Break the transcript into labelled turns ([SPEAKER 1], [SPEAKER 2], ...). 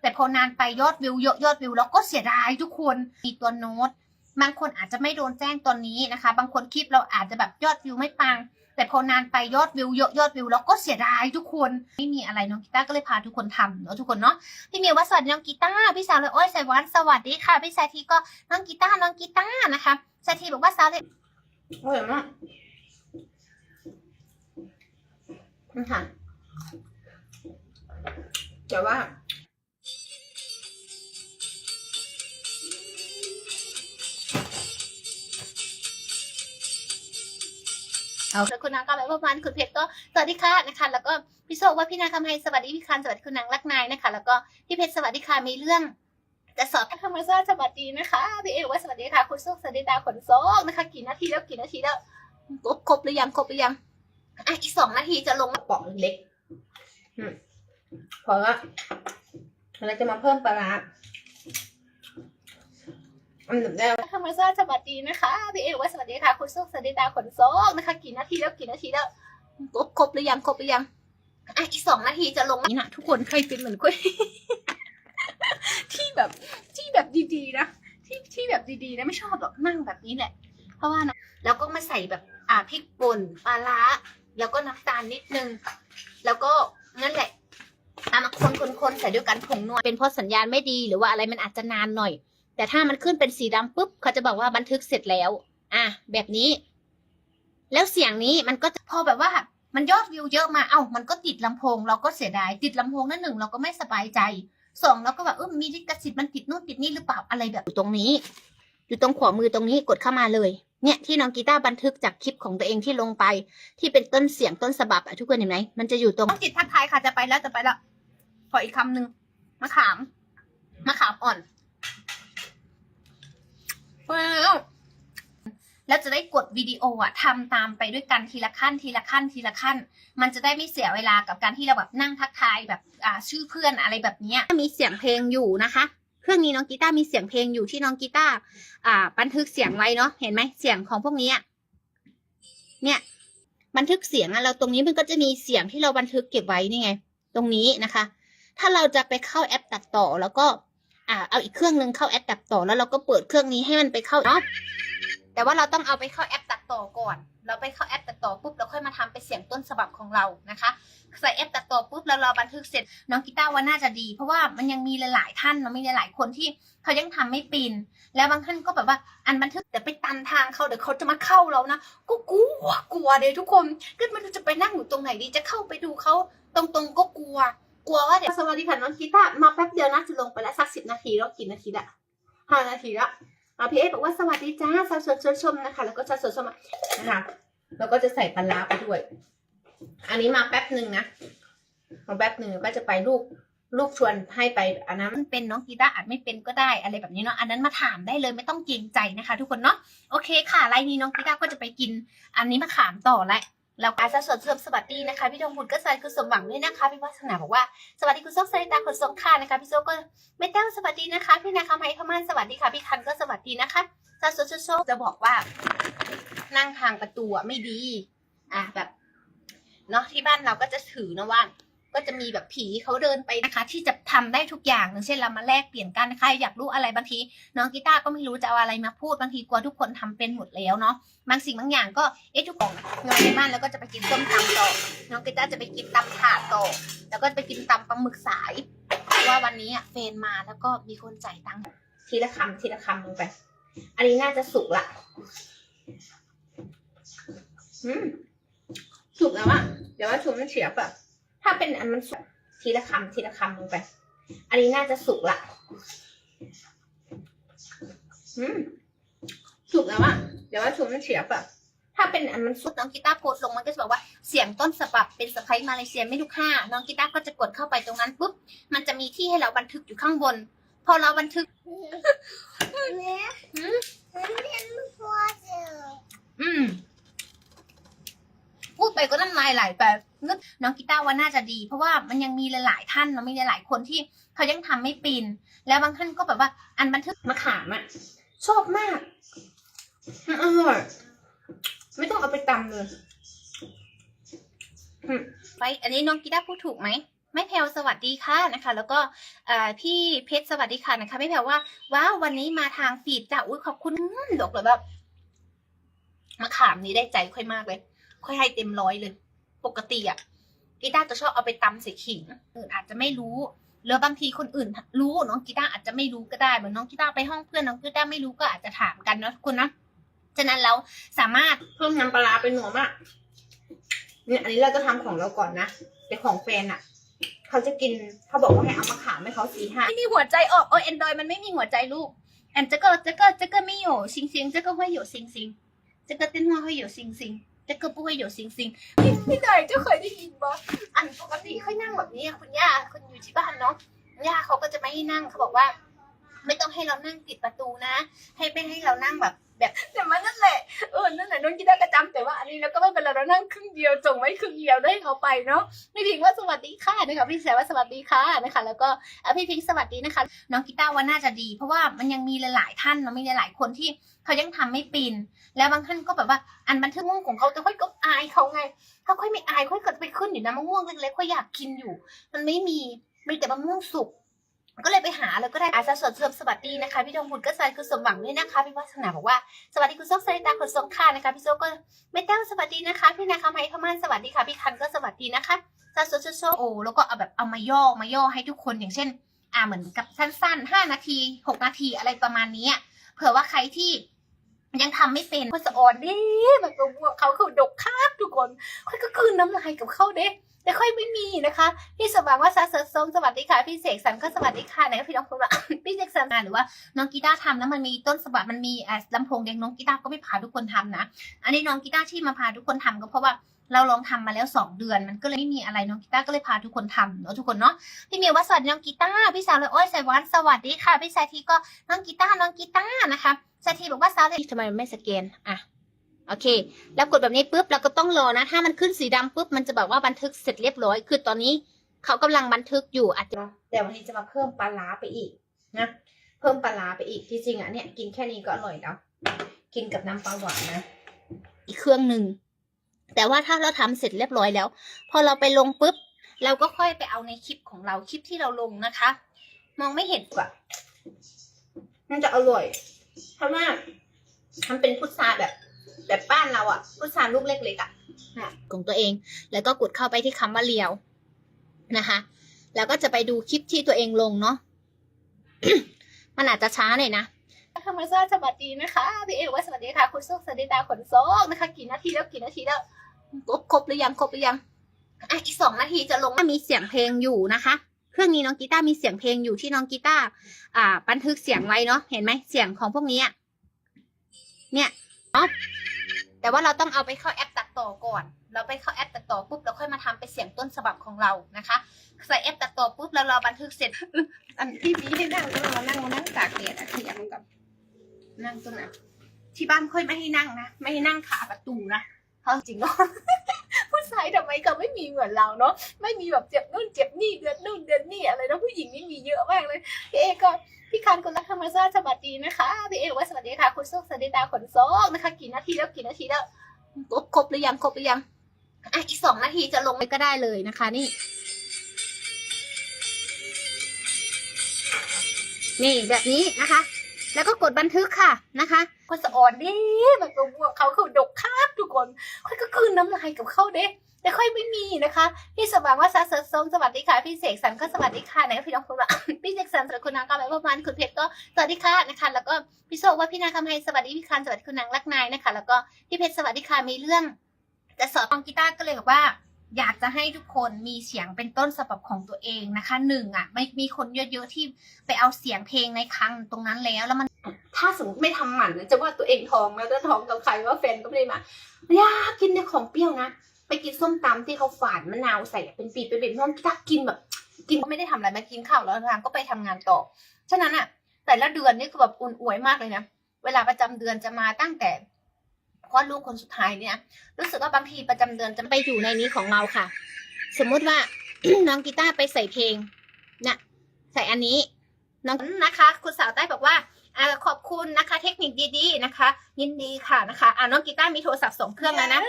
[SPEAKER 1] แต่พอนานไปยอดวิวเยอะยอดวิวแล้วก็เสียดายทุกคนมีตัวโน้ตบางคนอาจจะไม่โดนแจ้งตัวนี้นะคะ บางคนคลิปเราอาจจะแบบยอดวิวไม่ปัง แต่พอนานไปยอดวิวเยอะยอดวิวแล้วก็เสียดายทุกคนไม่มีอะไรน้องกีตาร์ก็เลยพาทุกคนทำเนาะทุกคนเนาะพี่เมียวว่าสวัสดีน้องกีตาร์พี่สาวเลยโอ้ยสายวานสวัสดีค่ะพี่สายทีก็น้องกีตาร์น้องกีตาร์นะคะสายทีบอกว่าสาวเลยอร่อยมากค่ะเดี๋ยวว่า เอาแล้วคุณนางก็แบบว่ามันคุณเพชรก็สวัสดีค่ะนะคะ แล้วก็พี่โซว่าพี่นางคำไฮสวัสดีพี่คันสวัสดีคุณนางรักนายนะคะ แล้วก็พี่เพชรสวัสดีค่ะมีเรื่องจะสอบธรรมชาติสวัสดีนะคะพี่เอ๋ว่าสวัสดีค่ะ คุณสุขสวัสดีดาขนโซกนะคะ กี่นาทีแล้วกี่นาทีแล้วครบครบหรือยังครบหรือยังอะอีกสองนาทีจะลงกระป๋องเล็กๆอืมเพราะว่าเราจะมาเพิ่มปลาร้าอันดับแรก ธรรมชาติสวัสดีนะคะพี่เอ๋ว่าสวัสดีค่ะ คุณสุขสวัสดีดาขนโซกนะคะ กี่นาทีแล้วกี่นาทีแล้วครบครบหรือยังครบหรือยังอะอีกสองนาทีจะลงนี่นะทุกคนเคยเป็นเหมือนกุ้ยที่แบบที่แบบดีๆนะที่ที่แบบดีๆนะไม่ชอบหรอกนั่งแบบนี้แหละ เพราะว่านะแล้วก็มาใส่แบบอ่าพริกป่นปลาร้าแล้วก็น้ำตาลนิดนึง แล้วก็นั่นแหละเอามาคนคนคนใส่ด้วยกันผงนวลเป็นเพราะสัญญาณไม่ดีหรือว่าอะไรมันอาจจะนานหน่อย แต่ถ้ามันขึ้นเป็นสีดำปุ๊บเขาจะบอกว่าบันทึกเสร็จแล้ว อะแบบนี้ แล้วเสียงนี้มันก็จะพอแบบว่า มันยอดวิวเยอะมาเอ้ามันก็ติดลำโพง เราก็เสียดายติดลำโพงนั่นหนึ่งเราก็ไม่สบายใจสองเราก็แบบเออมีลิขสิทธิ์มันติดนู่นติดนี่หรือเปล่าอะไรแบบอยู่ตรงนี้ อยู่ตรงขวามือตรงนี้กดเข้ามาเลย เนี่ยที่น้องกีตาร์บันทึกจากคลิปของตัวเองที่ลงไป ที่เป็นต้นเสียงต้นฉบับอะทุกคนเห็นไหมมันจะอยู่ตรงจิตทักทายค่ะจะไปแล้วจะไปแล้วขออีกคำหนึ่งมะขามมะขามอ่อน แล้วแล้วจะได้กดวิดีโออะทำตามไปด้วยกันทีละขั้นทีละขั้นทีละขั้น มันจะได้ไม่เสียเวลากับการที่เราแบบนั่งทักทายแบบอ่าชื่อเพื่อนอะไรแบบเนี้ยมีเสียงเพลงอยู่นะคะเครื่องนี้น้องกีตาร์มีเสียงเพลงอยู่ที่น้องกีตาร์อ่า บันทึกเสียงไว้เนาะเห็นไหมเสียงของพวกนี้เนี่ยบันทึกเสียงอะเราตรงนี้มันก็จะมีเสียงที่เราบันทึกเก็บไว้นี่ไง ตรงนี้นะคะ ถ้าเราจะไปเข้าแอปตัดต่อแล้วก็ อ่าเอาอีกเครื่องนึงเข้าแอปตัดต่อ แล้วเราก็เปิดเครื่องนี้ให้มันไปเข้าเนาะแต่ว่าเราต้องเอาไปเข้าแอปตัดต่อก่อน เราไปเข้าแอปตัดต่อปุ๊บเราค่อยมาทำเป็นเสียงต้นฉบับของเรานะคะใส่แอปตัดต่อปุ๊บแล้วเราบันทึกเสร็จน้องกีตาร์ว่าน่าจะดี เพราะว่ามันยังมีหลายๆท่านเนาะมีหลายๆคนที่เขายังทำไม่เป็นแล้วบางท่านก็แบบว่าอันบันทึกแต่ไปตันทางเขาเดี๋ยวเขาจะมาเข้าเรานะก็กลัวกลัวเลยทุกคนก็ไม่รู้จะไปนั่งอยู่ตรงไหนดีจะเข้าไปดูเขาตรงๆก็กลัว กลัวว่าเดี๋ยวสวัสดีค่ะน้องกีตาร์มาแป๊บเดียวนะจะลงไปแล้วสักสิบนาทีแล้วกี่นาทีละห้านาทีละอะพี่เอบอกว่าสวัสดีจ้าสาวสวยชวนชมนะคะ แล้วก็สาวสวยชมานะคะแล้วก็จะใส่ปลาไปด้วย อันนี้มาแป๊บหนึ่งนะมาแป๊บหนึ่งก็จะไปลูกลูกชวนให้ไปอันนั้นมันเป็นน้องกีตาร์อาจไม่เป็นก็ได้อะไรแบบนี้เนาะอันนั้นมาถามได้เลยไม่ต้องเกรงใจนะคะ ทุกคนเนาะโอเคค่ะไลน์นี้น้องกีตาร์ก็จะไปกิน อันนี้มาขามต่อแหละ แล้วอาสาวสวยชมสวัสดีนะคะพี่ดงบุญก็ใส่คุณสมหวังด้วยนะคะพี่วัฒนาบอกว่าสวัสดีคุณโซกสายตาคุณสงค่านะคะพี่โซกก็ไม่แต้วสวัสดีนะคะพี่นาคำไฮพม่านสวัสดีค่ะพี่คันก็สวัสดีนะคะสาโซโชคจะบอกว่า นั่งทางประตูไม่ดี อะแบบเนาะที่บ้านเราก็จะถือนะว่า ก็จะมีแบบผีเขาเดินไปนะคะ ที่จะทำได้ทุกอย่างอย่างเช่นเรามาแลกเปลี่ยนกันใครอยากรู้อะไรบางทีน้องกีตาร์ก็ไม่รู้จะเอาอะไรมาพูดบางทีกลัวทุกคนทำเป็นหมดแล้วเนาะบางสิ่งบางอย่างก็เอ๊ะทุกคนนอนในบ้านแล้วก็จะไปกินส้มตำต่อน้องกีตาร์จะไปกินตำถาดต่อแล้วก็ไปกินตำปลาหมึกสายว่าวันนี้เฟนมาแล้วก็มีคนจ่ายตังค์ทีละคำทีละคำลงไป อันนี้น่าจะสุกละสุกแล้วอะเดี๋ยวว่าชุบมันเฉียบอะ ถ้าเป็นอันมันสุกทีละคำทีละคำลงไป อันนี้น่าจะสุกละอืมสุกแล้วอะเดี๋ยวว่าชุบมันเฉียบอะถ้าเป็นอันมันสุกน้องกีตาร์โพสต์ลงมันก็จะบอกว่าเสียงต้นฉบับเป็นสไปมาเลเซียไม่ลูกค่าน้องกีตาร์ก็จะกดเข้าไปตรงนั้นปุ๊บมันจะมีที่ให้เราบันทึกอยู่ข้างบน พอเราบันทึกอืมพูด ไปก็น้ำลายไหลไปนึกน้องกีตาร์ว่าน่าจะดี เพราะว่ามันยังมีหลาย ๆ ท่านเนาะมีหลาย ๆ คนที่เขายังทำไม่ป็นแล้วบางท่านก็แบบว่าอันบันทึกมะขามอะชอบมากอร่อยไม่ต้องเอาไปตำเลยไปอันนี้น้องกีตาร์พูดถูกไหมไม่แพลวสวัสดีค่ะนะคะ แล้วก็พี่เพชรสวัสดีค่ะนะคะไม่แพลวว่าว้าววันนี้มาทางฟีดจ้ะอุ้ยขอบคุณดอกเลยแบบมะขามนี้ได้ใจค่อยมากเลย ค่อยให้เต็มร้อยเลย ปกติอะกีตาร์จะชอบเอาไปตำใส่ขิงอื่นอาจจะไม่รู้หรือบางทีคนอื่นรู้น้องกีตาร์อาจจะไม่รู้ก็ได้เหมือนน้องกีตาร์ไปห้องเพื่อนน้องกีตาร์ไม่รู้ก็อาจจะถามกันเนาะทุกคนนะฉะนั้นแล้วสามารถ
[SPEAKER 2] เพิ่มน้ำปลาไปหนัวมากเนี่ยอันนี้เราจะทำของเราก่อนนะแต่ของแฟนอะเขาจะกินเขาบอกว่าให้เอามาขามให้เขาสีห้า
[SPEAKER 1] ไม่มีหัวใจออกโอ้เอนดรอยมันไม่มีหัวใจลูกแอนจะก็จะก็จะก็ไม่อยู่ซิงซิงจะก็ห้อยอยู่ซิงซิงจะก็เต้นห้อยอยู่ซิงซิง 这个不会有星星พี่หน่อยเจ้าเคยได้ยินบ่อันปกติค่อยนั่งแบบนี้อะคุณย่าคุณอยู่ที่บ้านเนาะย่าเขาก็จะไม่ให้นั่งเขาบอกว่า ไม่ต้องให้เรานั่งติดประตูนะ ให้ไม่ให้เรานั่งแบบ แบบแต่มันนั่นแหละเออนั่นแหละน้องกีตาร์ก็จำแต่ว่าอันนี้เราก็ไม่เป็นไรเรานั่งครึ่งเดียวจงไว้ครึ่งเดียวได้เขาไปเนาะพี่พิงว่าสวัสดีค่ะนะคะพี่แสว่าสวัสดีค่ะนะคะ แล้วก็พี่พิงสวัสดีนะคะ น้องกีตาร์ว่าน่าจะดี เพราะว่ามันยังมีหลาย ๆ ท่านเนาะมีหลาย ๆ คนที่เขายังทำไม่เป็นแล้วบางท่านก็แบบว่าอันบันทึกม่วงของเขาแต่ค่อยก็อายเขาไง ถ้าค่อยไม่อายค่อยเก็ไปขึ้นอยู่นะมะม่วงเล็กๆค่อยอยากกินอยู่ มันไม่มีมีแต่มะม่วงสุก ก็เลยไปหาแล้วก็ได้อาจจะสดเสริมสวัสดีนะคะพี่ดงบุญก็ใส่คือสมหวังด้วยนะคะพี่วัฒนาบอกว่าสวัสดีคุณโซกสริตาคุณสงค่ะนะคะพี่โซกก็ไม่แต้วสวัสดีนะคะ พี่นาคำไฮพม่านสวัสดีค่ะพี่คันก็สวัสดีนะคะซาโซโซโซโอแล้วก็เอาแบบเอามาย่อมาย่อให้ทุกคนอย่างเช่น อ่าเหมือนกับสั้นๆห้านาทีหกนาทีอะไรประมาณนี้เผื่อว่าใครที่ยังทำไม่เป็นคนสะออนดิแบบบวกเขาคือดกคาบทุกคนค่อยก็คืนน้ำลายกับเขาเด้ แต่ค่อยไม่มีนะคะ พี่สว่างว่าซาเซอร์ส้มสวัสดีค่ะ พี่เสกสรรก็สวัสดีค่ะไหนพี่น้องคุณว่า พี่เสกสรรหรือว่าน้องกีตาร์ทำแล้วมันมีต้นฉบับมันมีอ่าลำโพงแดงน้องกีตาร์ก็ไม่พาทุกคนทำนะ อันนี้น้องกีตาร์ที่มาพาทุกคนทำก็เพราะว่าเราลองทำมาแล้วสองเดือน มันก็เลยไม่มีอะไรน้องกีตาร์ก็เลยพาทุกคนทำเนาะทุกคนเนาะพี่เมียว่าสวัสดีน้องกีตาร์พี่สาวเลยโอ้ยสายวันสวัสดีค่ะพี่สายทีก็น้องกีตาร์น้องกีตาร์นะคะสายทีบอกว่าสาวเลยทำไมไม่สแกนอะ โอเค แล้วกดแบบนี้ปุ๊บเราก็ต้องรอนะ ถ้ามันขึ้นสีดำปุ๊บมันจะบอกว่าบันทึกเสร็จเรียบร้อย คือตอนนี้เขากำลังบันทึกอยู่อาจจะ
[SPEAKER 2] แต่วันนี้จะมาเพิ่มปลาร้าไปอีกนะ เพิ่มปลาร้าไปอีกที่จริงอะเนี่ยกินแค่นี้ก็อร่อยแล้ว กินกับน้ำปลาหวานนะ
[SPEAKER 1] อีกเครื่องหนึ่ง แต่ว่าถ้าเราทำเสร็จเรียบร้อยแล้ว พอเราไปลงปุ๊บ เราก็ค่อยไปเอาในคลิปของเราคลิปที่เราลงนะคะ มองไม่เห็น
[SPEAKER 2] กว่ามันจะอร่อย เพราะว่ามันเป็นพุทราแบบ แบบบ้านเราอะพุทราลูกเล็กๆอะ
[SPEAKER 1] ของตัวเอง แล้วก็กดเข้าไปที่คำว่าเลียวนะคะ แล้วก็จะไปดูคลิปที่ตัวเองลงเนาะมันอาจจะช้าหน่อยนะธรรมชาติสวัสดีนะคะพี่เอกว่าสวัสดีค่ะ คุณสุขสวัสดีดาขนโซกนะคะ กี่นาทีแล้วกี่นาทีแล้วครบครบหรือยังครบหรือยังอะอีกสองนาทีจะลงมีเสียงเพลงอยู่นะคะเครื่องนี้น้องกีตาร์มีเสียงเพลงอยู่ที่น้องกีตาร์อ่า บันทึกเสียงไว้เนาะเห็นไหมเสียงของพวกนี้อะเนี่ยเนาะ แต่ว่าเราต้องเอาไปเข้าแอปตัดต่อก่อน เราไปเข้าแอปตัดต่อปุ๊บเราค่อยมาทำเป็นเสียงต้นฉบับของเรานะคะ ใส่แอปตัดต่อปุ๊บแล้วเราบันทึกเสร็จ
[SPEAKER 2] อันที่มีให้นั่งก็มานั่งนั่งตากแดดอะขยำกับ
[SPEAKER 1] นั่งตรงไหนที่บ้านค่อยไม่ให้นั่งนะ ไม่ให้นั่งขาประตูนะเขาจริงก็ นาะผู้ชายทำไมเขาไม่มีเหมือนเราเนาะไม่มีแบบเจ็บนู่นเจ็บนี่เดือนนู่นเดือนนี่อะไรนะผู้หญิงนี่มีเยอะมากเลยพี่เอก็พี่คันคุณรักธรรมชาติสวัสดีนะคะพี่เอบอกว่าสวัสดีค่ะคุณสุขสวัสดีดาขนโซกนะคะกี่นาทีแล้วกี่นาทีแล้วครบครบหรือยังครบหรือยังอะอีกสองนาทีจะลงไปก็ได้เลยนะคะ นี่ นี่แบบนี้นะคะ แล้วก็กดบันทึกค่ะนะคะคนสะอ่อนดิแบบบวกเขาคือดกคาบทุกคนค่อยก็คืนน้ำลายกับเขาเด้แต่ค่อยไม่มีนะคะ พี่สว่างว่าซาเซอร์ส้มสวัสดีค่ะ พี่เสกสรรก็สวัสดีค่ะไหนพี่น้องคุณว่าพี่เสกสรรสวัสดีคุณนางกำไมประมาณคุณเพชรก็สวัสดีค่ะนะคะ แล้วก็พี่โซว่าพี่นางคำไฮสวัสดีพี่คันสวัสดีคุณนางรักนายนะคะ แล้วก็พี่เพชรสวัสดีค่ะมีเรื่องจะสอนฟังกีตาร์ก็เลยบอกว่า อยากจะให้ทุกคนมีเสียงเป็นต้นฉบับของตัวเองนะคะหนึ่งอะไม่มีคนเยอะๆที่ไปเอาเสียงเพลงในครั้งตรงนั้นแล้วแล้วมัน
[SPEAKER 2] ถ้าสมมติไม่ทำหมันจะว่าตัวเองท้องแล้วจะท้องกับใครว่าแฟนก็ไม่ได้มาอยากกินในของเปรี้ยวนะไปกินส้มตำที่เขาฝานมะนาวใส่เป็นปีเป็นเป็นน้องกีตาร์กินแบบ
[SPEAKER 1] กินก็ไม่ได้ทำอะไรมากินข้าวแล้วทางก็ไปทำงานต่อฉะนั้นอะ แต่ละเดือนนี่คือแบบอุ่นอวยมากเลยนะเวลาประจำเดือนจะมาตั้งแต่ คลอดลูกคนสุดท้ายเนี่ย รู้สึกว่าบางทีประจำเดือนจะไปอยู่ในนี้ของเราค่ะ สมมุติว่าน้องกีตาร์ไปใส่เพลงเนี่ยใส่อันนี้น้องนะคะ คุณสาวใต้บอกว่าอขอบคุณนะคะ เทคนิคดีๆนะคะ ยินดีค่ะนะคะอ่าน้องกีตาร์มีโทรศัพท์สองเครื่องแล้วนะ